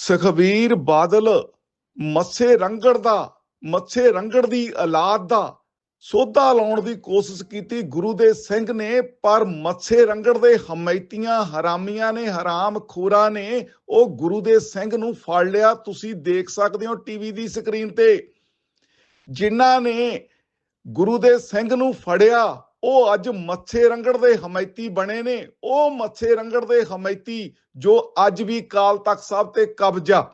ਸੁਖਬੀਰ ਬਾਦਲ ਮੱਸੇ ਰੰਗੜ ਦਾ, ਮੱਸੇ ਰੰਗੜ ਦੀ ਔਲਾਦ ਦਾ ਸੋਧਾ ਲਾਉਣ ਦੀ ਕੋਸ਼ਿਸ਼ ਕੀਤੀ। ਗੁਰੂ ਦੇ ਸਿੰਘ ਨੇ, ਪਰ ਮੱਸੇ ਰੰਗੜ ਦੇ ਹਮੈਤੀਆਂ, ਹਰਾਮੀਆਂ ਨੇ, ਹਰਾਮ ਖੋਰਾਂ ਨੇ ਉਹ ਗੁਰੂ ਦੇ ਸਿੰਘ ਨੂੰ ਫੜ ਲਿਆ। ਤੁਸੀਂ ਦੇਖ ਸਕਦੇ ਹੋ ਟੀਵੀ ਦੀ ਸਕਰੀਨ ਤੇ। ਜਿਨ੍ਹਾਂ ਨੇ ਗੁਰੂ ਦੇ ਸਿੰਘ ਨੂੰ ਫੜਿਆ ਉਹ ਅੱਜ ਮੱਥੇ ਰੰਗੜ ਦੇ ਹਮੈਤੀ ਬਣੇ ਨੇ। ਉਹ ਮੱਥੇ ਰੰਗੜ ਦੇ ਹਮੈਤੀ ਜੋ ਅੱਜ ਵੀ ਕਾਲ ਤਖਤ ਸਾਹਿਬ ਤੇ ਕਬਜ਼ਾ।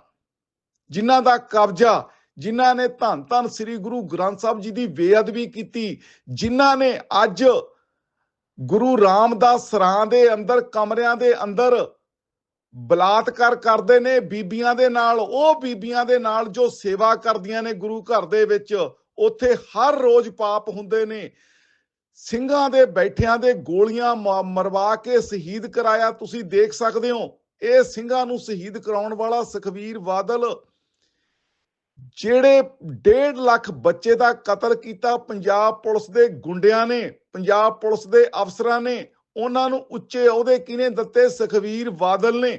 ਜਿਨ੍ਹਾਂ ਦਾ ਕਬਜ਼ਾ, ਜਿਨ੍ਹਾਂ ਨੇ ਧੰਨ ਧੰਨ ਸ੍ਰੀ ਗੁਰੂ ਗ੍ਰੰਥ ਸਾਹਿਬ ਜੀ ਦੀ ਬੇਅਦਬੀ ਕੀਤੀ, ਜਿਨ੍ਹਾਂ ਨੇ ਅੱਜ ਗੁਰੂ ਰਾਮਦਾਸ ਸਰਾਂ ਦੇ ਅੰਦਰ, ਕਮਰਿਆਂ ਦੇ ਅੰਦਰ ਬਲਾਤਕਾਰ ਕਰਦੇ ਨੇ, ਬੀਬੀਆਂ ਦੇ ਨਾਲ। ਉਹ ਬੀਬੀਆਂ ਦੇ ਨਾਲ ਜੋ ਸੇਵਾ ਕਰਦੀਆਂ ਨੇ ਗੁਰੂ ਘਰ ਦੇ ਵਿੱਚ, ਉੱਥੇ ਹਰ ਰੋਜ਼ ਪਾਪ ਹੁੰਦੇ ਨੇ। ਸਿੰਘਾਂ ਦੇ ਬੈਠਿਆਂ ਦੇ ਗੋਲੀਆਂ ਮਰਵਾ ਕੇ ਸ਼ਹੀਦ ਕਰਾਇਆ ਤੁਸੀਂ ਦੇਖ ਸਕਦੇ ਹੋ। ਇਹ ਸਿੰਘਾਂ ਨੂੰ ਸ਼ਹੀਦ ਕਰਾਉਣ ਵਾਲਾ ਸੁਖਵੀਰ ਬਾਦਲ, ਜਿਹੜੇ 1.5 ਲੱਖ ਬੱਚੇ ਦਾ ਕਤਲ ਕੀਤਾ, ਪੰਜਾਬ ਪੁਲਿਸ ਦੇ ਗੁੰਡਿਆਂ ਨੇ, ਪੰਜਾਬ ਪੁਲਿਸ ਦੇ ਅਫਸਰਾਂ ਨੇ, ਉਹਨਾਂ ਨੂੰ ਉੱਚੇ ਅਹੁਦੇ ਕਿਹਨੇ ਦਿੱਤੇ? ਸੁਖਵੀਰ ਬਾਦਲ ਨੇ।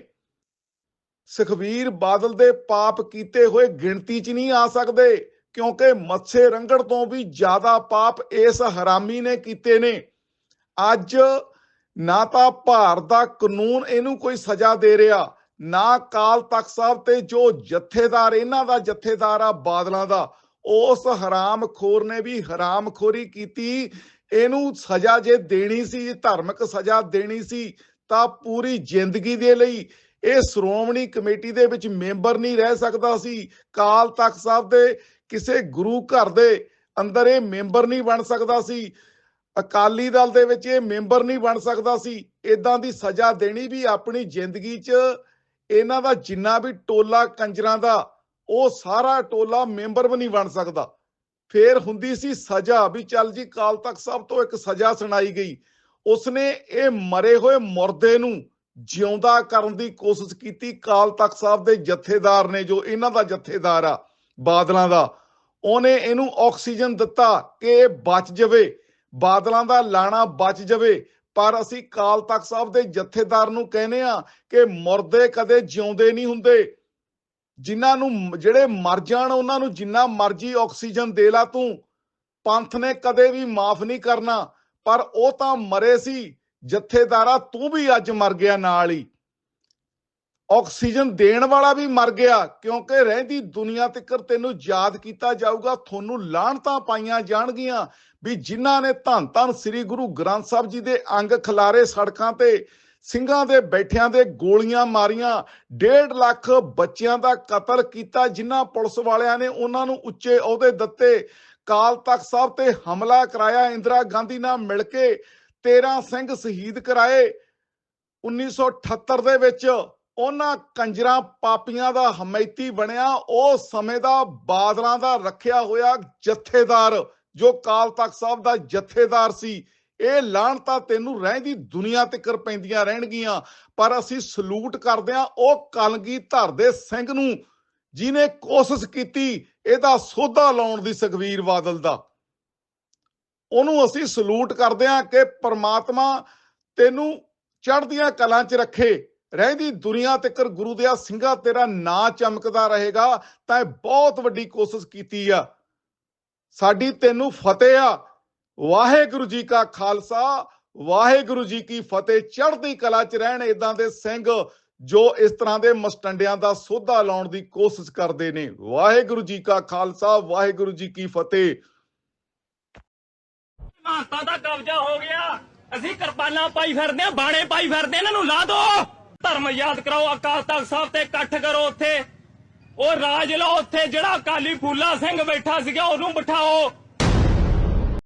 ਸੁਖਵੀਰ ਬਾਦਲ ਦੇ ਪਾਪ ਕੀਤੇ ਹੋਏ ਗਿਣਤੀ 'ਚ ਨਹੀਂ ਆ ਸਕਦੇ। ਕਿਉਂਕਿ ਮੱਥੇ ਰੰਗੜ ਤੋਂ ਵੀ ਜ਼ਿਆਦਾ ਪਾਪ ਇਸ ਹਰਾਮੀ ਨੇ ਕੀਤੇ ਨੇ। ਅੱਜ ਨਾ ਤਾਂ ਭਾਰਤ ਦਾ ਕਾਨੂੰਨ ਇਹਨੂੰ ਕੋਈ ਸਜ਼ਾ ਦੇ ਰਿਹਾ, ਨਾ ਕਾਲ ਤਖਤ ਸਾਹਿਬ ਤੇ ਜੋ ਜਥੇਦਾਰ, ਇਹਨਾਂ ਦਾ ਜਥੇਦਾਰ ਆ ਬਾਦਲਾਂ ਦਾ, ਉਸ ਹਰਾਮਖੋਰ ਨੇ ਵੀ ਹਰਾਮਖੋਰੀ ਕੀਤੀ। ਇਹਨੂੰ ਸਜ਼ਾ ਜੇ ਦੇਣੀ ਸੀ, ਧਾਰਮਿਕ ਸਜ਼ਾ ਦੇਣੀ ਸੀ, ਤਾਂ ਪੂਰੀ ਜ਼ਿੰਦਗੀ ਦੇ ਲਈ ਇਹ ਸ਼੍ਰੋਮਣੀ ਕਮੇਟੀ ਦੇ ਵਿੱਚ ਮੈਂਬਰ ਨਹੀਂ ਰਹਿ ਸਕਦਾ ਸੀ। ਕਾਲ ਤਖਤ ਸਾਹਿਬ ਦੇ ਕਿਸੇ ਗੁਰੂ ਘਰ ਦੇ ਅੰਦਰ ਇਹ ਮੈਂਬਰ ਨਹੀਂ ਬਣ ਸਕਦਾ ਸੀ। ਅਕਾਲੀ ਦਲ ਦੇ ਵਿੱਚ ਇਹ ਮੈਂਬਰ ਨਹੀਂ ਬਣ ਸਕਦਾ ਸੀ। ਇਦਾਂ ਦੀ ਸਜ਼ਾ ਦੇਣੀ ਵੀ ਆਪਣੀ ਜ਼ਿੰਦਗੀ 'ਚ ਇਹਨਾਂ ਦਾ ਜਿੰਨਾ ਵੀ ਟੋਲਾ ਕੰਜਰਾਂ ਦਾ, ਉਹ ਸਾਰਾ ਟੋਲਾ ਮੈਂਬਰ ਵੀ ਨਹੀਂ ਬਣ ਸਕਦਾ। ਫੇਰ ਹੁੰਦੀ ਸੀ ਸਜ਼ਾ ਵੀ ਚੱਲ ਜੀ ਕਾਲ ਤਖਤ ਸਾਹਿਬ ਤੋਂ ਇੱਕ ਸਜ਼ਾ ਸੁਣਾਈ ਗਈ। ਉਸਨੇ ਇਹ ਮਰੇ ਹੋਏ ਮੁਰਦੇ ਨੂੰ ਜਿਉਂਦਾ ਕਰਨ ਦੀ ਕੋਸ਼ਿਸ਼ ਕੀਤੀ। ਕਾਲ ਤਖਤ ਸਾਹਿਬ ਦੇ ਜਥੇਦਾਰ ਨੇ ਜੋ ਇਹਨਾਂ ਦਾ ਜਥੇਦਾਰ ਆ। ਬਾਦਲਾਂ ਦਾ। ਉਹਨੇ ਇਹਨੂੰ ਆਕਸੀਜਨ ਦਿੱਤਾ ਕਿ ਇਹ ਬਚ ਜਾਵੇ। ਬਾਦਲਾਂ ਦਾ ਲਾਣਾ ਬਚ ਜਾਵੇ। ਪਰ ਅਸੀਂ ਕਾਲ ਤਖਤ ਸਾਹਿਬ ਦੇ ਜਥੇਦਾਰ ਨੂੰ ਕਹਿੰਦੇ ਆ ਕਿ ਮੁਰਦੇ ਕਦੇ ਜਿਉਂਦੇ ਨਹੀਂ ਹੁੰਦੇ। ਜਿਨ੍ਹਾਂ ਨੂੰ ਜਿਹੜੇ ਮਰ ਜਾਣ, ਉਹਨਾਂ ਨੂੰ ਜਿੰਨਾ ਮਰਜ਼ੀ ਆਕਸੀਜਨ ਦੇ ਲਾ ਤੂੰ। ਪੰਥ ਨੇ ਕਦੇ ਵੀ ਮਾਫ ਨਹੀਂ ਕਰਨਾ। ਪਰ ਉਹ ਤਾਂ ਮਰੇ ਸੀ। ਜਥੇਦਾਰਾ ਤੂੰ ਵੀ ਅੱਜ ਮਰ ਗਿਆ ਨਾਲ ਹੀ। ਆਕਸੀਜਨ ਦੇਣ ਵਾਲਾ ਵੀ ਮਰ ਗਿਆ, ਕਿਉਂਕਿ ਰਹਿੰਦੀ ਦੁਨੀਆ ਤੱਕਰ ਤੈਨੂੰ ਯਾਦ ਕੀਤਾ ਜਾਊਗਾ, ਤੁਹਾਨੂੰ ਲਾਹਣਤਾਂ ਪਾਈਆਂ ਜਾਣਗੀਆਂ ਵੀ ਜਿਨ੍ਹਾਂ ਨੇ ਧੰਨ ਧੰਨ ਸ੍ਰੀ ਗੁਰੂ ਗ੍ਰੰਥ ਸਾਹਿਬ ਜੀ ਦੇ ਅੰਗ ਖਿਲਾਰੇ ਸੜਕਾਂ ਤੇ ਸਿੰਘਾਂ ਦੇ ਬੈਠਿਆਂ ਦੇ ਗੋਲੀਆਂ ਮਾਰੀਆਂ 1.5 ਲੱਖ ਬੱਚਿਆਂ ਦਾ ਕਤਲ ਕੀਤਾ, ਜਿਨ੍ਹਾਂ ਪੁਲਿਸ ਵਾਲਿਆਂ ਨੇ ਉਹਨਾਂ ਨੂੰ ਉੱਚੇ ਅਹੁਦੇ ਦਿੱਤੇ, ਕਾਲ ਤਖਤ ਸਾਹਿਬ ਤੇ ਹਮਲਾ ਕਰਾਇਆ, ਇੰਦਰਾ ਗਾਂਧੀ ਨਾਲ ਮਿਲ ਕੇ 13 ਸਿੰਘ ਸ਼ਹੀਦ ਕਰਾਏ 1978 ਦੇ ਵਿੱਚ ਉਹਨਾਂ ਕੰਜਰਾਂ ਪਾਪੀਆਂ ਦਾ ਹਮਾਇਤੀ ਬਣਿਆ, ਉਹ ਸਮੇਂ ਦਾ ਬਾਦਲਾਂ ਦਾ ਰੱਖਿਆ ਹੋਇਆ ਜਥੇਦਾਰ, ਜੋ ਕਾਲ ਤਖਤ ਸਾਹਿਬ ਦਾ ਜਥੇਦਾਰ ਸੀ। ਇਹ ਲਾਹਣਤਾਂ ਤੈਨੂੰ ਰਹਿੰਦੀ ਦੁਨੀਆ ਤੱਕਰ ਪੈਂਦੀਆਂ ਰਹਿਣਗੀਆਂ, ਪਰ ਅਸੀਂ ਸਲੂਟ ਕਰਦੇ ਹਾਂ ਉਹ ਕਲਗੀ ਧਰ ਦੇ ਸਿੰਘ ਨੂੰ ਜਿਨੇ ਕੋਸ਼ਿਸ਼ ਕੀਤੀ ਇਹਦਾ ਸੋਧਾ ਲਾਉਣ ਦੀ ਸੁਖਵੀਰ ਬਾਦਲ ਦਾ। ਉਹਨੂੰ ਅਸੀਂ ਸਲੂਟ ਕਰਦੇ ਹਾਂ ਕਿ ਪਰਮਾਤਮਾ ਤੈਨੂੰ ਚੜ੍ਹਦੀਆਂ ਕਲਾਂ 'ਚ ਰੱਖੇ। ਰਹਿੰਦੀ ਦੁਨੀਆ ਤੱਕਰ ਗੁਰੂ ਦੇ ਸਿੰਘਾ ਤੇਰਾ ਨਾਂ ਚਮਕਦਾ ਰਹੇਗਾ, ਤਾਂ ਇਹ ਬਹੁਤ ਵੱਡੀ ਕੋਸ਼ਿਸ਼ ਕੀਤੀ ਆ। ਸਾਡੀ ਤੈਨੂੰ ਫਤਿਹ ਆ। ਵਾਹਿਗੁਰੂ ਜੀ ਕਾ ਖਾਲਸਾ, ਵਾਹਿਗੁਰੂ ਜੀ ਕੀ ਫਤਿਹ। ਚੜ੍ਹਦੀ ਕਲਾ 'ਚ ਰਹਿਣ ਇਦਾਂ ਦੇ ਸਿੰਘ ਜੋ ਇਸ ਤਰ੍ਹਾਂ ਦੇ ਮਸਟੰਡਿਆਂ ਦਾ ਸੋਧਾ ਲਾਉਣ ਦੀ ਕੋਸ਼ਿਸ਼ ਕਰਦੇ ਨੇ। ਵਾਹਿਗੁਰੂ ਜੀ ਕਾ ਖਾਲਸਾ, ਵਾਹਿਗੁਰੂ ਜੀ ਕੀ ਫਤਿਹ। ਮਾਤਾ ਦਾ ਕਬਜ਼ਾ ਹੋ ਗਿਆ। ਅਸੀਂ ਕਿਰਪਾਨਾਂ ਪਾਈ ਫਿਰਦੇ ਆ ਬਾਣੇ ਪਾਈ ਫਿਰਦੇ ਇਹਨਾਂ ਨੂੰ ਲਾ ਦੋ। ਧਰਮ ਯਾਦ ਕਰਾਓ, ਅਕਾਲ ਤਖਤ ਸਾਹਿਬ ਤੇ ਇਕੱਠ ਕਰੋ ਉੱਥੇ। ਉਹ ਰਾਜ ਲਓ ਉੱਥੇ, ਜਿਹੜਾ ਅਕਾਲੀ ਫੂਲਾ ਸਿੰਘ ਬੈਠਾ ਸੀਗਾ, ਉਹਨੂੰ ਬਿਠਾਓ।